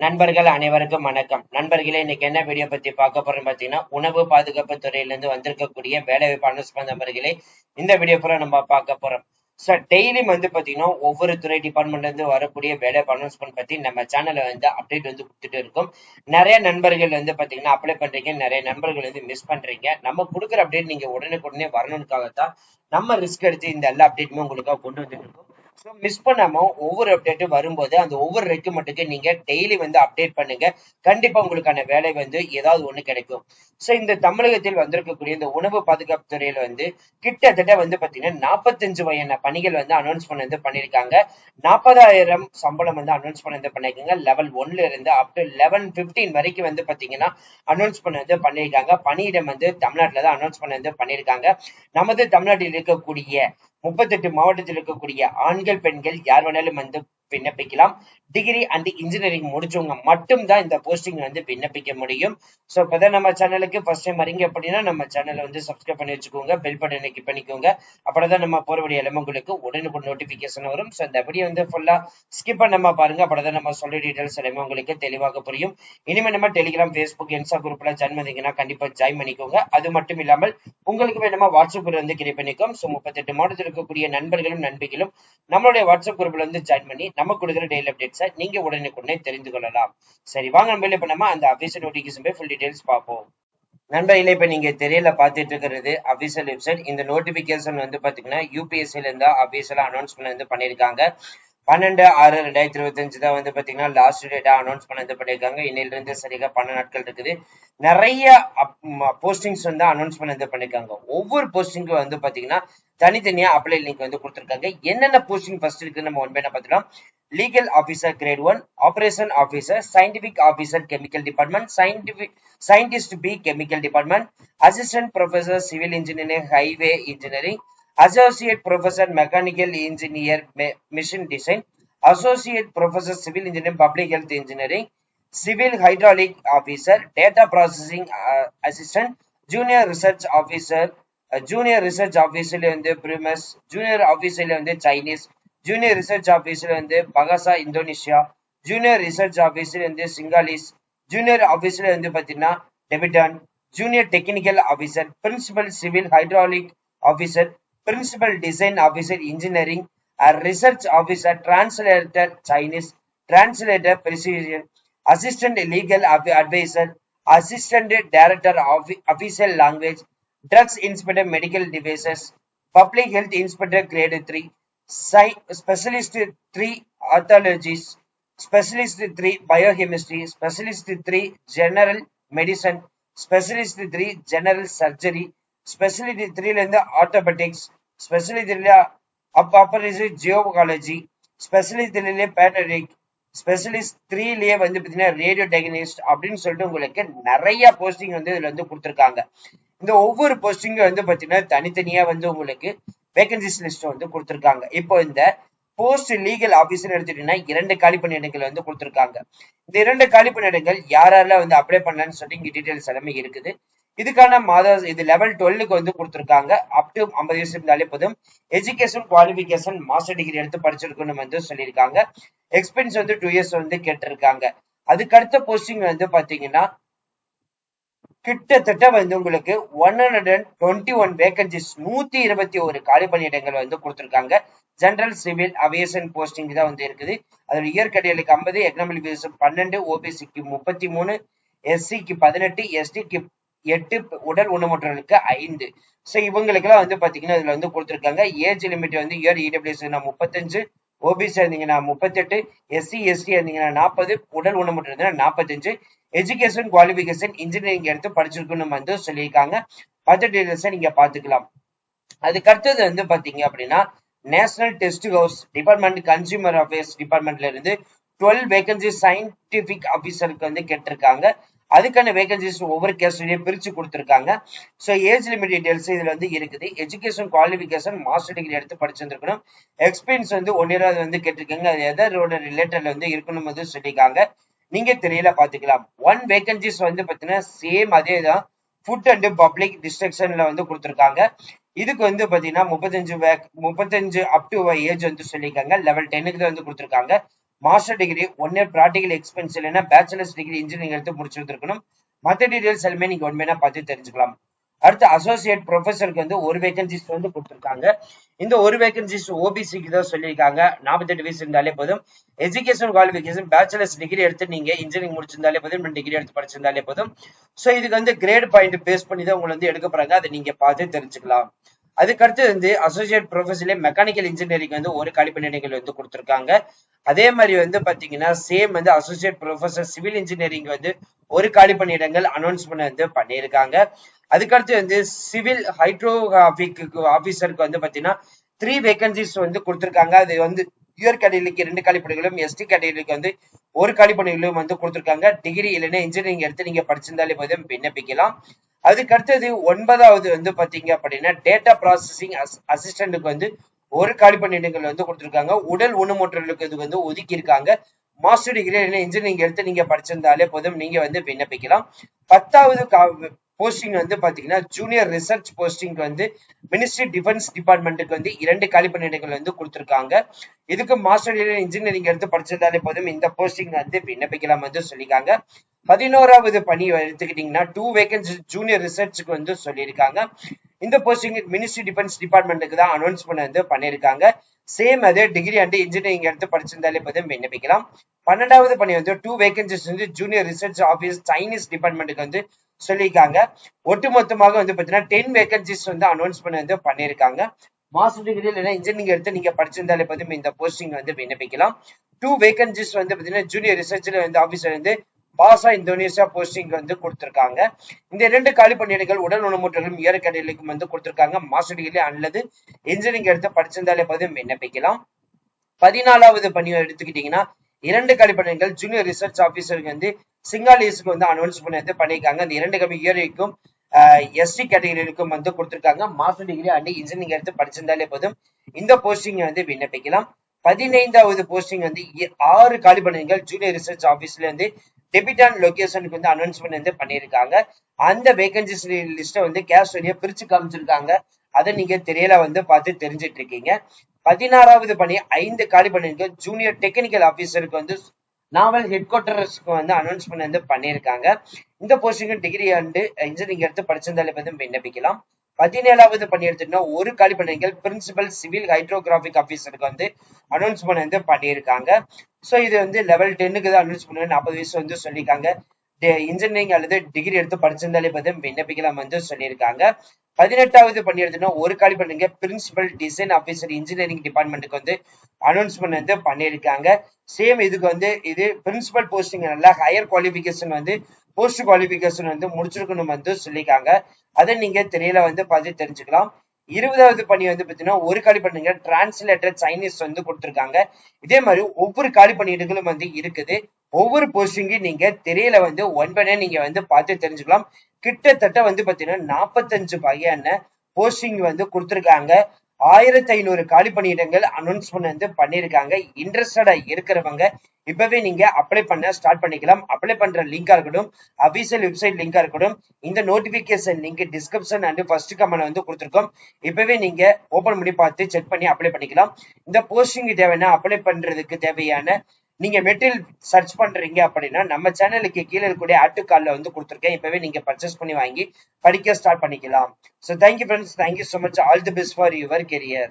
நண்பர்கள் அனைவருக்கும் வணக்கம். நண்பர்களே இன்னைக்கு என்ன வீடியோ பத்தி பார்க்க போறோம் பாத்தீங்கன்னா உணவு பாதுகாப்பு துறையில இருந்து வந்திருக்கக்கூடிய வேலை வாய்ப்பு அனௌன்ஸ்மெண்ட் நண்பர்களே இந்த வீடியோ பூரா நம்ம பார்க்க போறோம். சார் டெய்லியும் வந்து பாத்தீங்கன்னா ஒவ்வொரு துறை டிபார்ட்மெண்ட்ல இருந்து வரக்கூடிய வேலை அனௌன்ஸ்மெண்ட் பத்தி நம்ம சேனல்ல வந்து அப்டேட் வந்து கொடுத்துட்டு இருக்கோம். நிறைய நண்பர்கள் வந்து பாத்தீங்கன்னா அப்ளை பண்றீங்க. நிறைய நண்பர்கள் வந்து மிஸ் பண்றீங்க. நம்ம கொடுக்குற அப்டேட் நீங்க உடனுக்குடனே வரணும்னுக்காகத்தான் நம்ம ரிஸ்க் எடுத்து இந்த எல்லா அப்டேட்டுமே உங்களுக்காக கொண்டு வந்துட்டு இருக்கோம். ஸோ மிஸ் பண்ணாம ஒவ்வொரு அப்டேட்டும் வரும்போது அந்த ஒவ்வொரு ரெக்யூமெண்ட்டுக்கு நீங்க டெய்லி வந்து அப்டேட் பண்ணுங்க. கண்டிப்பா உங்களுக்கான வேலை வந்து ஏதாவது ஒண்ணு கிடைக்கும். ஸோ இந்த தமிழகத்தில் வந்திருக்கக்கூடிய இந்த உணவு பாதுகாப்பு துறையில வந்து கிட்டத்தட்ட வந்து பாத்தீங்கன்னா நாற்பத்தஞ்சு வகையான பணிகள் வந்து அனௌன்ஸ்மெண்ட் வந்து பண்ணியிருக்காங்க. நாற்பதாயிரம் சம்பளம் வந்து அனௌன்ஸ்மெண்ட் வந்து பண்ணியிருக்காங்க. லெவல் ஒன்ல இருந்து அப் டு லெவன் பிப்டீன் வரைக்கும் வந்து பாத்தீங்கன்னா அனௌன்ஸ்மெண்ட் வந்து பண்ணியிருக்காங்க. பணியிடம் வந்து தமிழ்நாட்டில் தான் அனௌன்ஸ்மெண்ட் வந்து பண்ணியிருக்காங்க. நமது தமிழ்நாட்டில் இருக்கக்கூடிய முப்பத்தெட்டு மாவட்டத்தில் இருக்கக்கூடிய ஆண்கள் பெண்கள் யார் வேணாலும் வந்து விண்ணப்பிக்கலாம். டிகிரி அண்ட் இன்ஜினியரிங் முடிச்சவங்க மட்டும் தான் இந்த போஸ்டிங் வந்து விண்ணப்பிக்க முடியும். ஸோ இப்போதான் நம்ம சேனலுக்கு ஃபர்ஸ்ட் டைம் வரீங்க அப்படின்னா நம்ம சேனலை வந்து சப்ஸ்கிரைப் பண்ணி வச்சுக்கோங்க பெல் பட்டனை கிளிக் பண்ணிக்கோங்க. அப்படிதான் நம்ம போற வழி எல்லாமே உங்களுக்கு உடனுக்குடன் நோட்டிபிகேஷன் வரும். ஸோ இந்த வீடியோ வந்து ஃபுல்லா ஸ்கிப் பண்ணாம பாருங்க. அப்படிதான் நம்ம சொல்ற டீடைல்ஸ் எல்லாமே உங்களுக்கு தெளிவாக புரியும். இனிமே நம்ம டெலிகிராம் ஃபேஸ்புக் இன்ஸ்டா குரூப்ல ஜாயின் பண்ணீங்கன்னா கண்டிப்பா ஜாயின் பண்ணிக்கோங்க. அது மட்டும் இல்லாமல் உங்களுக்கு வேணுமா வாட்ஸ்அப் குரூப் வந்து கிரியேட் பண்ணிக்கோம் ஸோ முப்பத்தெட்டு மாவட்டத்தில் இருக்கக்கூடிய நண்பர்களும் நண்பிகளும் நம்மளுடைய வாட்ஸ்அப் குரூப்ல வந்து ஜாயின் பண்ணி நம்ம கொடுக்குற டெய்லி அப்டேட்ஸ் நீங்க உடனுக்குடனே தெரிந்து கொள்ளலாம். சரி வாங்க நம்ம இப்ப நம்ம அந்த அபிஷியல் நோட்டிபிகேஷன் போய் ஃபுல் டீடைல்ஸ் பார்ப்போம். நண்பர்களே இப்ப நீங்க தெரியல பாத்துட்டு இருக்கிறது அபிஷியல் வெப்சைட் இந்த நோட்டிபிகேஷன் வந்து பாத்தீங்கன்னா யூபிஎஸ்சில இருந்தா அபிஷியலா அனௌன்ஸ்மெண்ட் வந்து பண்ணிருக்காங்க. பன்னெண்டு ஆறு ரெண்டாயிரத்தி இருபத்தஞ்சு தான் வந்து பாத்தீங்கன்னா லாஸ்ட் டேட்டா அனௌன்ஸ் பண்ணது பண்ணியிருக்காங்க இன்னையில இருந்து சரியாக பன்னெண்டு நாட்கள் இருக்குது. நிறைய போஸ்டிங்ஸ் வந்து அனௌன்ஸ் பண்ணது பண்ணிருக்காங்க. ஒவ்வொரு போஸ்டிங்கும் வந்து பாத்தீங்கன்னா தனித்தனியா அப்ளை லிங்க் வந்து கொடுத்துருக்காங்க. என்னென்ன போஸ்டிங் ஃபர்ஸ்ட் இருக்குன்னு நம்ம ஒன் பை பார்த்துக்கலாம் legal officer grade one operation officer scientific officer chemical department scientific scientist B chemical department assistant professor civil engineering highway engineering associate professor mechanical engineer machine design associate professor civil engineering public health engineering civil hydraulic officer data processing uh, assistant junior research officer uh, junior research officer வந்து primus junior officer வந்து chinese junior research officer வந்து Bahasa Indonesia junior research officer வந்து சிங்காலிஸ் junior officer வந்து பாத்தீங்கன்னா டெபிட்டான் junior technical officer principal civil hydraulic officer principal design officer engineering a research officer translator chinese translator precision assistant legal advisor assistant director of official language drugs inspector medical devices public health inspector grade 3 specialist 3 three specialist 3 biochemistry specialist 3 general medicine specialist 3 general surgery speciality த்ரீல இருந்து ஆர்த்தோபெட்டிக்ஸ் speciality த்ரீல அப்பரிசி ஜியோகாலஜி specialist பேட்டரிக் specialist த்ரீலயே வந்து பார்த்தீங்கன்னா radio டெக்னிஸ்ட் அப்படின்னு சொல்லிட்டு உங்களுக்கு நிறைய போஸ்டிங் வந்து இதுல வந்து கொடுத்துருக்காங்க. இந்த ஒவ்வொரு போஸ்டிங்கும் வந்து பார்த்தீங்கன்னா தனித்தனியா வந்து உங்களுக்கு வேகன்சிஸ் லிஸ்ட் வந்து கொடுத்துருக்காங்க. இப்போ இந்த போஸ்ட் லீகல் ஆபீசர் எடுத்துட்டீங்கன்னா இரண்டு காலி பணியிடங்கள் வந்து கொடுத்துருக்காங்க. இந்த இரண்டு காலி பணியிடங்கள் யாரெல்லாம் வந்து அப்ளை பண்ணலன்னு சொல்லி டீடைல்ஸ் எல்லாமே இருக்குது. இதுக்கான மாத இது லெவல் டுவெல்லுக்கு வந்து கொடுத்துருக்காங்க. அப் டு ஐம்பது வயசு இருந்தாலே போதும். எஜுகேஷன் குவாலிபிகேஷன் மாஸ்டர் டிகிரி எடுத்து படிச்சிருக்கணும் வந்து சொல்லியிருக்காங்க. எக்ஸ்பீரியன்ஸ் வந்து டூ இயர்ஸ் வந்து கேட்டிருக்காங்க. அதுக்கு அடுத்த போஸ்டிங் வந்து பாத்தீங்கன்னா கிட்டத்தட்ட வந்து உங்களுக்கு one hundred and twenty one vacancies நூத்தி இருபத்தி ஒரு காலி பணியிடங்கள் வந்து கொடுத்துருக்காங்க. ஜெனரல் சிவில் அவியேஷன் போஸ்டிங் தான் வந்து இருக்குது. அதோட இயர் ஐம்பது எக்கனாமிக் பன்னெண்டு ஓபிசிக்கு முப்பத்தி மூணு எஸ்சிக்கு பதினெட்டு எஸ்டிக்கு எட்டு உடல் ஊனமுற்றவர்களுக்கு ஐந்து. ஸோ இவங்களுக்கெல்லாம் வந்து பார்த்தீங்கன்னா இதில் வந்து கொடுத்துருக்காங்க. ஏஜ் லிமிட் வந்து இயர் இடபிள்யூஎஸ் முப்பத்தஞ்சு ஓபிசி இருந்தீங்கன்னா முப்பத்தெட்டு எஸ்சி எஸ்டி இருந்தீங்கன்னா நாற்பது உடல் ஊனமுற்ற இருந்தீங்கன்னா நாற்பத்தஞ்சு எஜுகேஷன் குவாலிபிகேஷன் இன்ஜினியரிங் எடுத்து படிச்சிருக்கணும் வந்து சொல்லியிருக்காங்க. மற்ற டீடைல்ஸை நீங்க பாத்துக்கலாம் அதுக்கு அடுத்தது வந்து பாத்தீங்க அப்படின்னா national test house department consumer affairs டிபார்ட்மெண்ட்ல இருந்து டுவெல் வேகன்சி சயின்டிபிக் ஆபீசருக்கு வந்து கேட்டிருக்காங்க. அதுக்கான வேகன்சிஸ் ஒவ்வொரு கேஸ்ட்லயும் பிரிச்சு கொடுத்துருக்காங்க. ஸோ ஏஜ் லிமிட் டீடைல்ஸ் இதுல வந்து இருக்குது. எஜுகேஷன் குவாலிபிகேஷன் மாஸ்டர் டிகிரி எடுத்து படிச்சிருந்துருக்கணும். எக்ஸ்பீரியன்ஸ் வந்து ஒன் அது வந்து கேட்டிருக்காங்க. அது எதரோட ரிலேட்டட்ல வந்து இருக்கணும் வந்து சொல்லியிருக்காங்க. நீங்க தெரியல பாத்துக்கலாம் ஒன் வேகன்சிஸ் வந்து பாத்தீங்கன்னா சேம் அதே தான். ஃபுட் அண்ட் பப்ளிக் டிஸ்ட்ரக்ஷன்ல வந்து கொடுத்துருக்காங்க. இதுக்கு வந்து பாத்தீங்கன்னா முப்பத்தஞ்சு வேக் முப்பத்தஞ்சு அப் டு ஏஜ் வந்து சொல்லியிருக்காங்க. லெவல் டென்னுக்கு தான் வந்து கொடுத்துருக்காங்க. Master degree one year practical expense இல்லைன்னா பேச்சுலர்ஸ் டிகிரி இன்ஜினியரிங் எடுத்து முடிச்சிருந்திருக்கணும். மற்ற டீடைல்ஸ் எல்லாமே நீங்க உண்மையா பார்த்து தெரிஞ்சுக்கலாம். அடுத்து அசோசியேட் ப்ரொஃபஸருக்கு வந்து ஒரு வேகன்சிஸ் வந்து கொடுத்துருக்காங்க. இந்த ஒரு வேகன்சிஸ் ஓபிசிக்கு தான் சொல்லியிருக்காங்க. நாற்பத்தெட்டு வயசு இருந்தாலே போதும். எஜுகேஷன் குவாலிஃபிகேஷன் பேச்சுலர்ஸ் டிகிரி எடுத்து நீங்க இன்ஜினியரிங் முடிச்சிருந்தாலே போதும். டிகிரி எடுத்து படிச்சிருந்தாலே போதும். ஸோ இதுக்கு வந்து கிரேட் பாயிண்ட் பேஸ் பண்ணி தான் உங்களை வந்து எடுக்க போறாங்க. அதை நீங்க பார்த்து தெரிஞ்சுக்கலாம். அதுக்கடுத்து வந்து அசோசியேட் ப்ரொஃபஸர்ல மெக்கானிக்கல் இன்ஜினியரிங் வந்து ஒரு காலி பணியிடங்கள் வந்து கொடுத்துருக்காங்க. அதே மாதிரி வந்து பாத்தீங்கன்னா சேம் வந்து அசோசியேட் ப்ரொஃபஸர் சிவில் இன்ஜினியரிங் வந்து ஒரு காலி பணியிடங்கள் அனௌன்ஸ்மெண்ட் வந்து பண்ணியிருக்காங்க. அதுக்கடுத்து வந்து சிவில் ஹைட்ரோகிராபிக் ஆபீசருக்கு வந்து பாத்தீங்கன்னா த்ரீ வேகன்சிஸ் வந்து கொடுத்துருக்காங்க. அது வந்து யூஆர் கேட்டகரிக்கு ரெண்டு காலிப்பணிகளும் எஸ்டி கேட்டகரிக்கு வந்து ஒரு காலிப்பணிகளும் வந்து கொடுத்துருக்காங்க. டிகிரி இல்லைன்னா இன்ஜினியரிங் எடுத்து நீங்க படிச்சிருந்தாலே போதும் விண்ணப்பிக்கலாம். அதுக்கு அடுத்தது ஒன்பதாவது வந்து பாத்தீங்க அப்படின்னா டேட்டா ப்ராசஸிங் அசிஸ்டண்ட்டுக்கு வந்து ஒரு காலிப்பணியிடங்கள் வந்து கொடுத்துருக்காங்க. உடல் ஊனமுற்றலுக்கு இது வந்து ஒதுக்கி இருக்காங்க மாஸ்டர் டிகிரி இன்ஜினியரிங் எடுத்து நீங்க படிச்சிருந்தாலே போதும். நீங்க வந்து விண்ணப்பிக்கலாம். பத்தாவது போஸ்டிங் வந்து பாத்தீங்கன்னா ஜூனியர் ரிசர்ச் போஸ்டிங் வந்து மினிஸ்ட்ரி டிஃபென்ஸ் டிபார்ட்மெண்ட்டுக்கு வந்து இரண்டு காலி பணியிடங்கள் வந்து கொடுத்துருக்காங்க. இதுக்கு மாஸ்டர் இன்ஜினியரிங் எடுத்து படிச்சிருந்தாலே போதும். இந்த போஸ்டிங் வந்து விண்ணப்பிக்கலாம் வந்து சொல்லியிருக்காங்க. பதினோராவது பணி எடுத்துக்கிட்டீங்கன்னா டூ வேகன்சி ஜூனியர் ரிசர்ச்சுக்கு வந்து சொல்லியிருக்காங்க. இந்த போஸ்டிங் மினிஸ்ட்ரி டிஃபென்ஸ் டிபார்ட்மெண்ட்டுக்கு தான் அனௌன்ஸ்மெண்ட் வந்து பண்ணியிருக்காங்க. சேம் அதே டிகிரி அண்ட் இன்ஜினியரிங் எடுத்து படிச்சிருந்தாலே போதும் விண்ணப்பிக்கலாம். பன்னெண்டாவது பணி வந்து டூ வேகன்சிஸ் வந்து ஜூனியர் ரிசர்ச் ஆஃபீஸ் சைனீஸ் டிபார்ட்மெண்ட்டுக்கு வந்து சொல்லியிருக்காங்க. ஒட்டுமொத்தமாக வந்து பாத்தீங்கன்னா டென் வேகன்சிஸ் வந்து அனௌன்ஸ்மெண்ட் வந்து பண்ணியிருக்காங்க. மாஸ்டர் டிகிரி இல்லைன்னா இன்ஜினியரிங் எடுத்து நீங்க படிச்சிருந்தாலே போதும் இந்த போஸ்டிங் வந்து விண்ணப்பிக்கலாம். டூ வேகன்சிஸ் வந்து பார்த்தீங்கன்னா ஜூனியர் ரிசர்ச்ல வந்து ஆஃபீஸர் வந்து பாசா இந்தோனேஷியா போஸ்டிங் வந்து கொடுத்துருக்காங்க. இந்த இரண்டு காலி பணியிடங்கள் உடல் உணமுற்றலும் இயற்கை வந்து கொடுத்துருக்காங்க. மாஸ்டர் டிகிரி அல்லது இன்ஜினியரிங் எடுத்து படிச்சிருந்தாலே பார்த்து விண்ணப்பிக்கலாம். பதினாலாவது பணி எடுத்துக்கிட்டீங்கன்னா இரண்டு கழிப்பணிகள் ஜூனியர் ரிசர்ச் ஆபீசருக்கு வந்து சிங்காலிஸ்க்கு வந்து அனௌன்ஸ் பண்ணி பண்ணியிருக்காங்க. அந்த இரண்டு கம்மி இயரிக்கும் எஸ்டி கேட்டகரிக்கும் வந்து கொடுத்துருக்காங்க. மாஸ்டர் டிகிரி அண்ட் இன்ஜினியரிங் எடுத்து படிச்சிருந்தாலே போதும். இந்த போஸ்டிங் வந்து விண்ணப்பிக்கலாம். பதினைந்தாவது போஸ்டிங் வந்து ஆறு காலி பணிகள் ஜூனியர் ரிசர்ச் ஆபீஸ்ல இருந்து டெபிட்டான் லொகேஷனுக்கு வந்து அனௌன்ஸ்மெண்ட் வந்து பண்ணியிருக்காங்க. அந்த வேகன்சிஸ் லிஸ்ட்டை வந்து கேஷ் வழியா பிரிச்சு காமிச்சிருக்காங்க. அதை நீங்க தெரியல வந்து பார்த்து தெரிஞ்சிட்டு இருக்கீங்க. பதினாறாவது பணி ஐந்து காலி பணிகள் ஜூனியர் டெக்னிக்கல் ஆபீசருக்கு வந்து நாவல் ஹெட் குவார்டர்ஸ்க்கு வந்து அனௌன்ஸ்மெண்ட் வந்து பண்ணியிருக்காங்க. இந்த போஸ்டிங்கு டிகிரி அண்டு இன்ஜினியரிங் எடுத்து படிச்சிருந்தாலே வந்து விண்ணப்பிக்கலாம். பதினேழாவது பணி எடுத்துட்டோம்னா ஒரு காலி பணிகள் பிரின்சிபல் சிவில் ஹைட்ரோகிராபிக் ஆபீசருக்கு வந்து அனௌன்ஸ்மெண்ட் வந்து பண்ணியிருக்காங்க. ஸோ இது வந்து லெவல் டென்னுக்கு தான் அனௌன்ஸ் பண்ண நாற்பது வயசு வந்து சொல்லியிருக்காங்க. இன்ஜினியரிங் அல்லது டிகிரி எடுத்து படிச்சிருந்தாலே பார்த்து விண்ணப்பிக்கலாம் வந்து சொல்லியிருக்காங்க. பதினெட்டாவது பணி ஒரு காலி பண்ணுங்க. பிரின்சிபல் டிசைன் ஆஃபீஸர் இன்ஜினியரிங் டிபார்ட்மெண்ட்டுக்கு வந்து அனௌன்ஸ்மெண்ட் வந்து பண்ணியிருக்காங்க. சேம் இதுக்கு வந்து இது பிரின்சிபல் போஸ்டிங் நல்லா ஹையர் குவாலிபிகேஷன் வந்து போஸ்ட் குவாலிபிகேஷன் வந்து முடிச்சிருக்கணும் வந்து சொல்லியிருக்காங்க. அதை நீங்க தெரியல வந்து பார்த்து தெரிஞ்சுக்கலாம். இருபதாவது பணி வந்து பார்த்தீங்கன்னா ஒரு காலி பண்ணுங்க. டிரான்ஸ்லேட்டர் சைனீஸ் வந்து கொடுத்துருக்காங்க. இதே மாதிரி ஒவ்வொரு காலி பணியிடங்களும் வந்து இருக்குது. ஒவ்வொரு போஸ்டிங்கும் நீங்க தெரியல வந்து ஒன்பனே நீங்க வந்து பார்த்து தெரிஞ்சுக்கலாம். கிட்டத்தட்ட வந்து பாத்தீங்கன்னா நாற்பத்தஞ்சு வகையான போஸ்டிங் வந்து கொடுத்துருக்காங்க. ஆயிரத்தி ஐநூறு காலி பணியிடங்கள் அனௌன்ஸ்மெண்ட் வந்து பண்ணியிருக்காங்க. இன்ட்ரெஸ்டடா இருக்கிறவங்க இப்பவே நீங்க அப்ளை பண்ண ஸ்டார்ட் பண்ணிக்கலாம். அப்ளை பண்ற லிங்கா இருக்கட்டும் அபிஷியல் வெப்சைட் லிங்கா இருக்கட்டும் இந்த notification link description and first comment வந்து கொடுத்துருக்கோம். இப்பவே நீங்க ஓபன் பண்ணி பார்த்து செக் பண்ணி அப்ளை பண்ணிக்கலாம். இந்த போஸ்டிங் தேவையான அப்ளை பண்றதுக்கு தேவையான நீங்க மெட்டீரியல் சர்ச் பண்றீங்க அப்படின்னா நம்ம சேனலுக்கு கீழே இருக்கக்கூடிய ஆட்டுக்கால்ல வந்து கொடுத்துருக்கேன். இப்பவே நீங்க பர்ச்சேஸ் பண்ணி வாங்கி படிக்க ஸ்டார்ட் பண்ணிக்கலாம். So thank you friends thank you so much all the best for your career